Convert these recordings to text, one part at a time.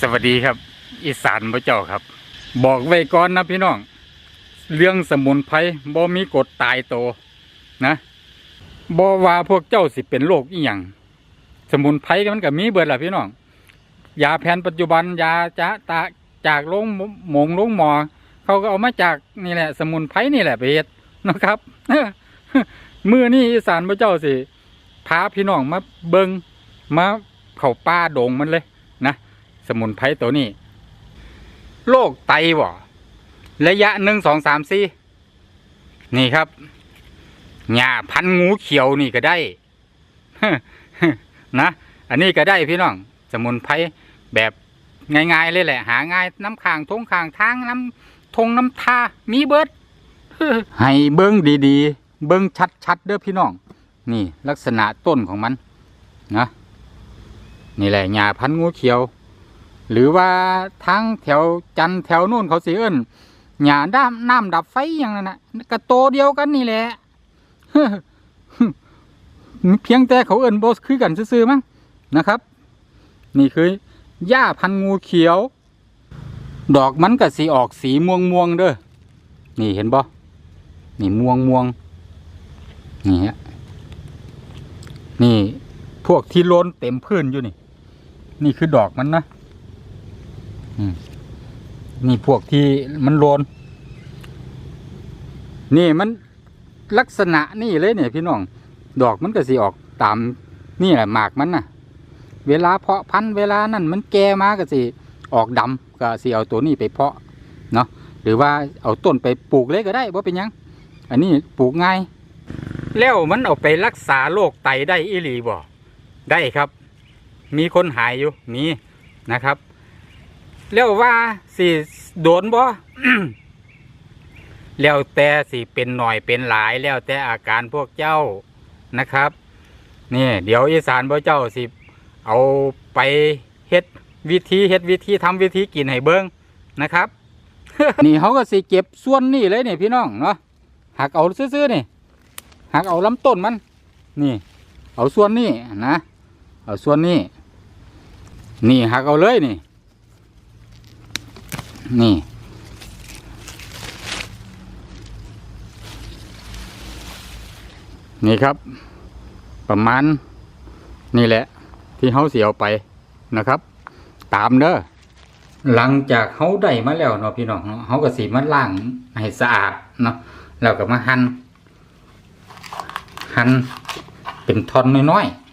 สวัสดีครับ อีสานพระเจ้าครับ บอกไว้ก่อนนะพี่น้อง เรื่องสมุนไพรบ่มีกฎตายโตนะบ่ว่าพวกเจ้าสิเป็นโรคอีหยังสมุนไพรมันก็มีเบิดล่ะพี่น้องยาแผนปัจจุบันยาจะตาจากโรงหมงโรงหมอ เขาก็เอามาจากนี่แหละ สมุนไพรนี่แหละไปเฮ็ดนะครับมือนี่อีสานพระเจ้าสิพาพี่น้องมาเบิงมาเข้าป่าดงมันเลย สมุนไพรตัวนี้โรคไตบ่ระยะหนึ่งสองสามสี่นี่ครับหญ้าพันงูเขียวนี่ก็ได้นะอันนี้ก็ได้พี่น้อง สมุนไพรแบบง่ายๆเลยแหละ หาง่ายน้ำขางทงขางทางน้ำทงน้ำทามีเบิดให้เบิ้งดีๆ เบิ้งชัดๆเด้อพี่น้อง นี่ลักษณะต้นของมันนะนี่แหละหญ้าพันงูเขียว หรือว่าทางแถวจันแถวนู่นเขาสิเอิ้นหญ้าด้ามน้ำดับไฟอย่างนั้นนะกระโตเดียวกันนี่แหละเพียงแต่เขาเอิ้นโบสคือกันซื่อๆมั้งนะครับ นี่คือหญ้าพันงูเขียว ดอกมันก็สีออกสีม่วงม่วงเด้อนี่เห็นบ่นี่ม่วงม่วงนี่ฮะนี่พวกที่ล้นเต็มพื้นอยู่นี่ นี่คือดอกมันนะ นี่พวกที่มันโลน นี่มันลักษณะนี่เลยเนี่ยพี่น้อง ดอกมันก็สิออกตามนี่แหละหมากมันน่ะ เวลาเพาะพันธุ์เวลานั่นมันแก่มาก็สิออกดำก็สิเอาตัวนี้ไปเพาะเนาะหรือว่าเอาต้นไปปลูกเลยก็ได้ว่าเป็นยัง อันนี้ปลูกง่าย แล้วมันเอาไปรักษาโรคไตได้อีหลีบ่ได้ครับ มีคนหายอยู่มีนะครับ แล้วว่าสิโดนบ่แล้วแต่สิเป็นหน่อยเป็นหลายแล้วแต่อาการพวกเจ้านะครับ นี่ เดี๋ยวอีสานพวกเจ้าสิเอาไปเฮ็ดวิธีเฮ็ดวิธีทำวิธีกินให้เบิ้งนะครับ นี่เขาก็สิเก็บส่วนนี่เลยนี่พี่น้องเนาะหักเอาซื่อๆนี่หักเอาลำต้นมัน นี่ เอาส่วนนี้นะเอาส่วนนี้นี่หักเอาเลยนี่ นี่ นี่ครับ ประมาณ นี่แหละ ที่เขาเสียเอาไปนะครับ ตามเด้อหลังจากเขาได้มาแล้วเนาะพี่น้องเนาะเขาก็สีมาล้างให้สะอาดเนาะแล้วก็มาหั่นหั่นเป็นท่อนน้อยๆ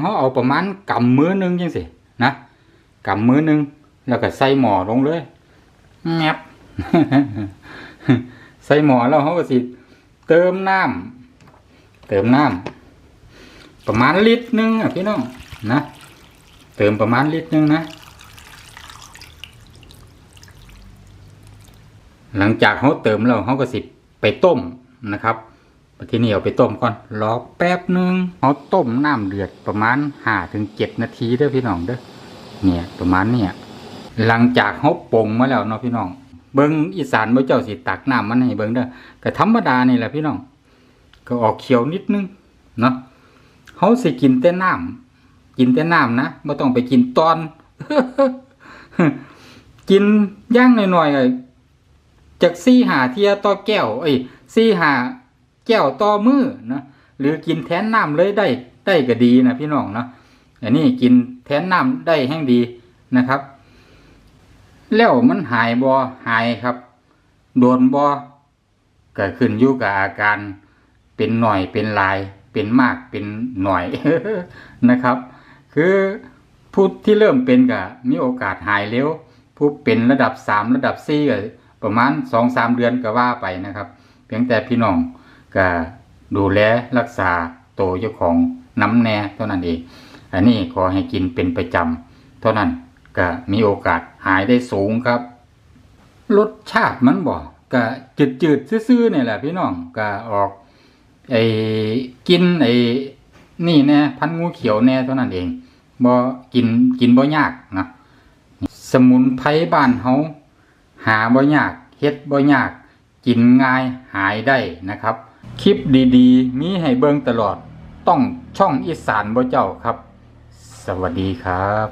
เขาเอาประมาณกำมือหนึงจังสินะกำมือหนึงแล้วก็ใส่หมอลงเลยแงบใส่หมอแล้วเขาก็สิเติมน้ำเติมน้ำประมาณลิตรหนึงอะพี่น้องนะเติมประมาณลิตรหนึงนะหลังจากเขาเติมแล้วเขาก็สิไปต้มนะครับ ทีนี้เอาไปต้มก่อน รอแป๊บหนึ่งเขาต้มน้ำเดือดประมาณห้าถึงเจ็ดนาทีเด้อพี่น้องเด้อ เนี่ยประมาณเนี่ย หลังจากเขาปงมาแล้วเนาะพี่น้อง เบิ้งอีสานเมื่เจ้าสิตักน้ำมันให้เบิ้งเด้อก็ธรรมดานี่แหละพี่น้อง ก็ออกเขียวนิดนึงเนาะเขาสิกินแต่น้ำกินแต่น้ำนะไม่ต้องไปกินตอน กินย่างหน่อยๆก็จากซี่หาเทียต่อแก้ว เอ้ยซี่หา แก้วต่อมือนะหรือกินแทนน้ำเลยได้ได้ก็ดีนะพี่น้องเนาะอันนี้กินแทนน้ำได้แห้งดีนะครับ แล้วมันหายบอหายครับ โดนบอก็ขึ้นอยู่กับอาการเป็นหน่อยเป็นลาย เป็นมากเป็นหน่อยนะครับ คือผู้ที่เริ่มเป็นก็มีโอกาสหายเร็วผู้เป็นระดับสามระดับสี่ก็ประมาณสองสามเดือนก็ว่าไปนะครับ เพียงแต่พี่น้อง ก็ดูแลรักษาโตวเจ้าของน้ำแน่เท่านั้นเองอันนี้ขอให้กินเป็นประจำเท่านั้นก็มีโอกาสหายได้สูงครับ รสชาติมันบอกก็จืดๆซื่อๆนี่ยแหละพี่น้องก็ออกไอ้กินไอ้นี่แน่พันงูเขียวแน่เท่านั้นเองบ่กินกินบ่ยากนะสมุนไพรบ้านเฮาหาบ่ยากเฮ็ดบ่ยาก กินง่ายหายได้นะครับ คลิปดีๆ มีให้เบิ่งตลอด ต้องช่องอีสานบ่เจ้าครับ สวัสดีครับ